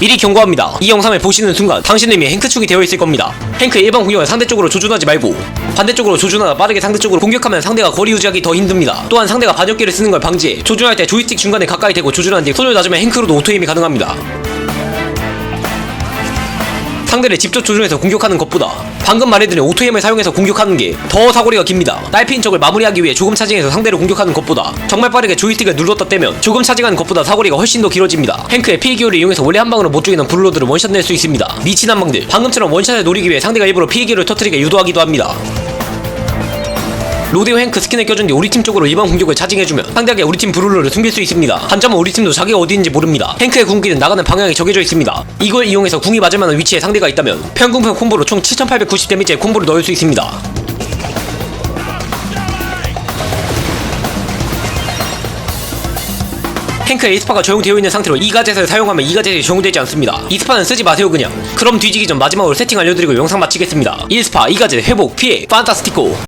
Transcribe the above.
미리 경고합니다. 이 영상을 보시는 순간 당신의 이미 행크축이 되어 있을 겁니다. 행크 일반 공격을 상대쪽으로 조준하지 말고 반대쪽으로 조준하다 빠르게 상대쪽으로 공격하면 상대가 거리 유지하기 더 힘듭니다. 또한 상대가 반역기를 쓰는 걸 방지해 조준할 때 조이스틱 중간에 가까이 대고 조준한 뒤 손을 놔주면 행크로도 오토임이 가능합니다. 상대를 직접 조준해서 공격하는 것보다 방금 말해드린 오토임을 사용해서 공격하는 게 더 사거리가 깁니다. 딸피인 적을 마무리하기 위해 조금 차징해서 상대를 공격하는 것보다 정말 빠르게 조이스틱을 눌렀다 떼면 조금 차징하는 것보다 사거리가 훨씬 더 길어집니다. 행크의 피기율을 이용해서 원래 한 방으로 못 죽이는 블루로드를 원샷 낼 수 있습니다. 미친 한방들 방금처럼 원샷을 노리기 위해 상대가 일부러 피기율을 터트리게 유도하기도 합니다. 로데오 행크 스킨을 껴준 뒤 우리 팀 쪽으로 일반 공격을 차징해주면 상대에게 우리 팀 브룰러를 숨길 수 있습니다. 단점은 우리 팀도 자기가 어디 있는지 모릅니다. 행크의 궁기는 나가는 방향이 정해져 있습니다. 이걸 이용해서 궁이 맞을 만한 위치에 상대가 있다면 평균평 콤보로 총 7890 데미지의 콤보를 넣을 수 있습니다. 행크의 이스파가 적용되어 있는 상태로 이 가젯을 사용하면 이 가젯이 적용되지 않습니다. 이스파는 쓰지 마세요 그냥. 그럼 뒤지기 전 마지막으로 세팅 알려드리고 영상 마치겠습니다. 이스파, 이 가젯, 회복, 피해, 판타스티코.